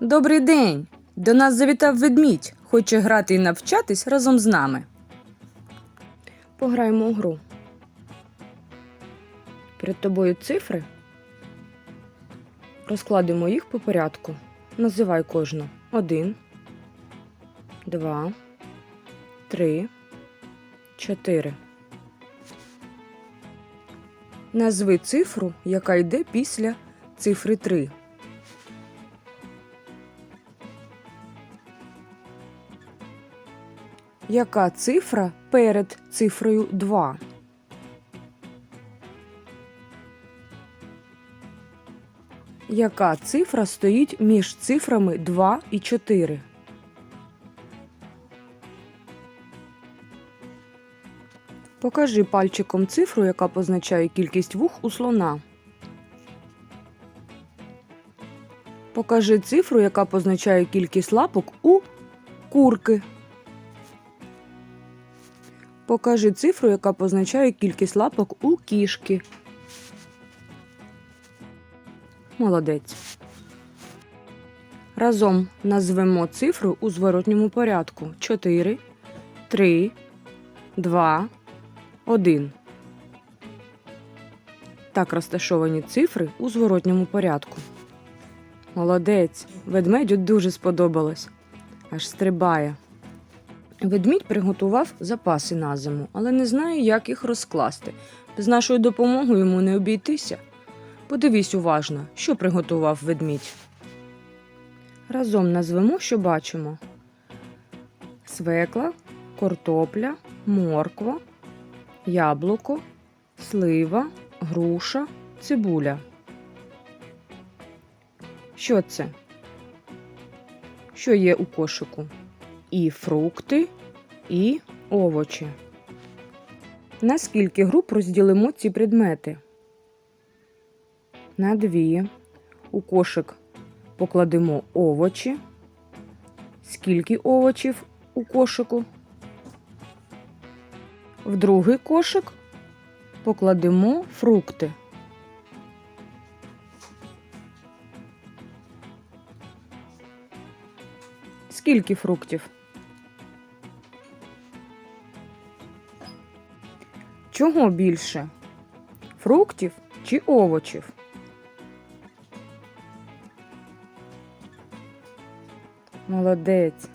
Добрий день! До нас завітав ведмідь. Хоче грати і навчатись разом з нами. Пограємо у гру. Перед тобою цифри. Розкладемо їх по порядку. Називай кожну. Один, два, три, чотири. Назви цифру, яка йде після цифри 3. Яка цифра перед цифрою 2? Яка цифра стоїть між цифрами 2 і 4? Покажи пальчиком цифру, яка позначає кількість вух у слона. Покажи цифру, яка позначає кількість лапок у курки. Покажи цифру, яка позначає кількість лапок у кішки. Молодець. Разом назвемо цифру у зворотньому порядку 4, 3, 2, 1. Так розташовані цифри у зворотньому порядку. Молодець. Ведмедю дуже сподобалось. Аж стрибає. Ведмідь приготував запаси на зиму, але не знає, як їх розкласти. З нашою допомогою йому не обійтися. Подивись уважно, що приготував ведмідь. Разом назвемо, що бачимо: свекла, картопля, морква, яблуко, слива, груша, цибуля. Що це? Що є у кошику? І фрукти, і овочі. На скільки груп розділимо ці предмети? На дві. У кошик покладемо овочі. Скільки овочів у кошику? В другий кошик покладемо фрукти. Скільки фруктів? Чого більше? Фруктів чи овочів? Молодець.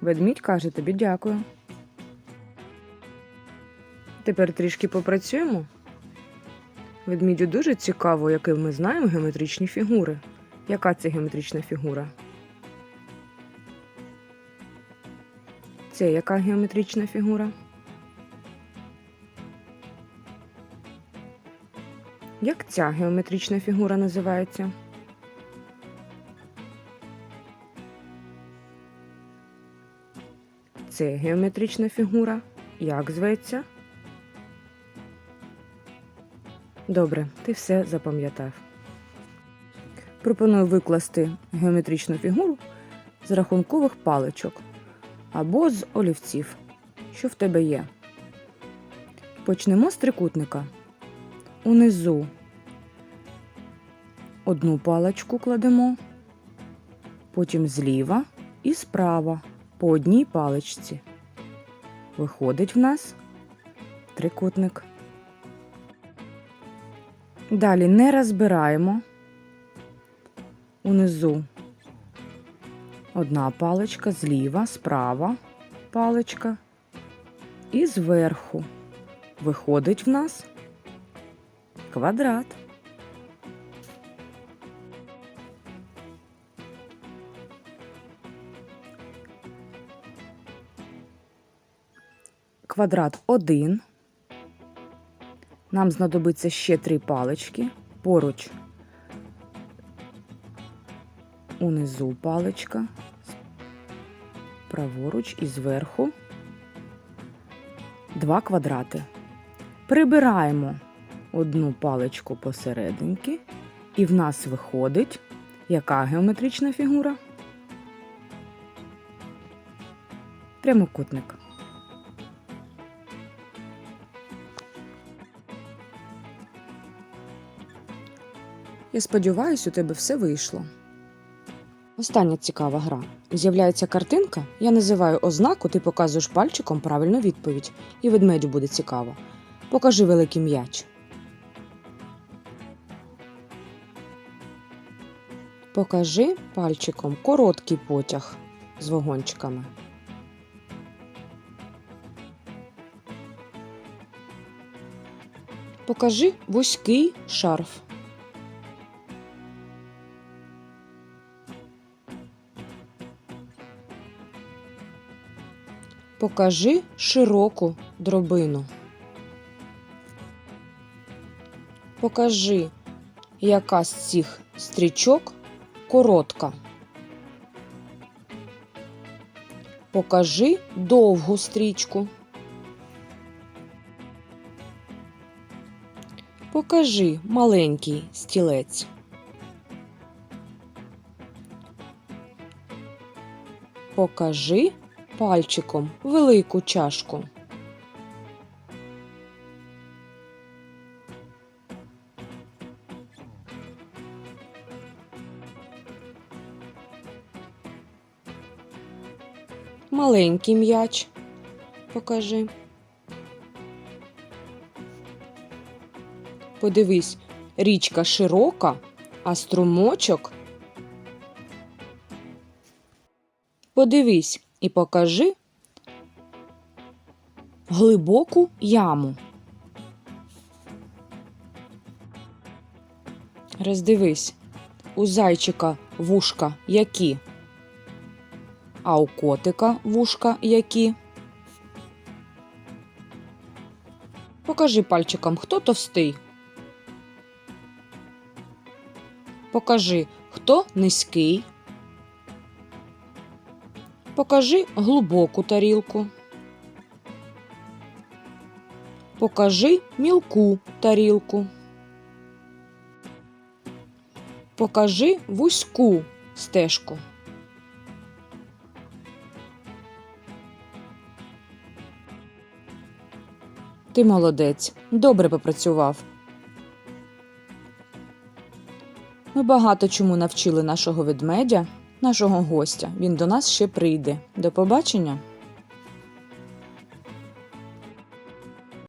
Ведмідь каже тобі дякую. Тепер трішки попрацюємо. Ведмідю дуже цікаво, яке ми знаємо геометричні фігури. Яка це геометрична фігура? Це яка геометрична фігура? Як ця геометрична фігура називається? Це геометрична фігура. Як зветься? Добре, ти все запам'ятав. Пропоную викласти геометричну фігуру з рахункових паличок або з олівців, що в тебе є. Почнемо з трикутника. Унизу одну паличку кладемо, потім зліва і справа по одній паличці. Виходить в нас трикутник. Далі не розбираємо. Унизу одна паличка, зліва, справа паличка. І зверху виходить в нас квадрат. Квадрат 1. Нам знадобиться ще три палички. Поруч унизу паличка, праворуч і зверху два квадрати. Прибираємо одну паличку посерединки, і в нас виходить яка геометрична фігура? Прямокутник. Я сподіваюся, у тебе все вийшло. Остання цікава гра. З'являється картинка, я називаю ознаку, ти показуєш пальчиком правильну відповідь, і ведмедю буде цікаво. Покажи великий м'яч. Покажи пальчиком короткий потяг з вагончиками. Покажи вузький шарф. Покажи широку дробину. Покажи, яка з цих стрічок коротка. Покажи довгу стрічку. Покажи маленький стілець. Покажи пальчиком велику чашку. Маленький м'яч. Покажи. Подивись, річка широка, а струмочок. Подивись і покажи глибоку яму. Роздивись, у зайчика вушка які, а у котика вушка які. Покажи пальчиком, хто товстий. Покажи, хто низький. Покажи глибоку тарілку. Покажи мілку тарілку. Покажи вузьку стежку. Ти молодець, добре попрацював. Ми багато чому навчили нашого ведмедя, нашого гостя. Він до нас ще прийде. До побачення!